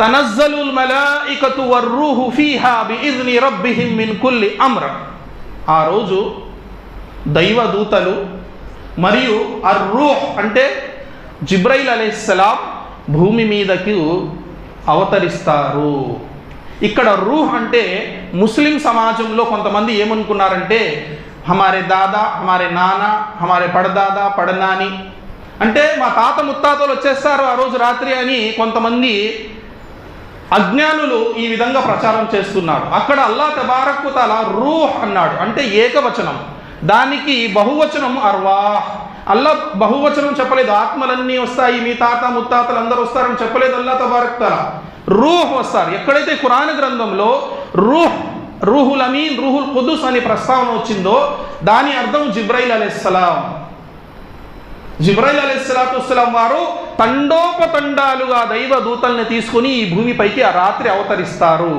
తనజ్జలుల్ మలాయికతు వర్రూహు ఫీహా బిఇజ్ని రబ్బిహిం మిన్ కుల్లి అమ్ర. ఆ రోజు దైవదూతలు మరియు అర్రూహ్ అంటే జిబ్రైల్ అలైహిస్సలాం భూమి మీదకు అవతరిస్తారు. ఇక్కడ రూహ్ అంటే ముస్లిం సమాజంలో కొంతమంది ఏమనుకున్నారంటే హమారే దాదా హమారే నాన్న హమారే పడదాదా పడనాని. అంటే మా తాత ముత్తాతలు వచ్చేస్తారు ఆ రోజు రాత్రి అని కొంతమంది అజ్ఞానులు ఈ విధంగా ప్రచారం చేస్తున్నారు. అక్కడ అల్లా తబారక్కు తల రూహ్ అన్నాడు. అంటే ఏకవచనం. దానికి బహువచనం అర్వాహ్. అల్లా బహువచనం చెప్పలేదు. ఆత్మలన్నీ వస్తాయి. మీ తాత ముత్తాతలు అందరూ వస్తారని చెప్పలేదు అల్లా తబారక్ తల రూహ్ వస్తారు. ఎక్కడైతే ఖురాన్ గ్రంథంలో రూహ్ రూహుల్ అమీన్ రూహుల్ కుదుస్ అనే ప్రస్తావన వచ్చిందో దాని అర్థం జిబ్రైల్ అలైహిస్సలాం. జిబ్రైల్ అలైహిస్సలాతు వారు తండోపతండాలుగా దైవ దూతల్ని తీసుకుని ఈ భూమిపైకి ఆ రాత్రి అవతరిస్తారు.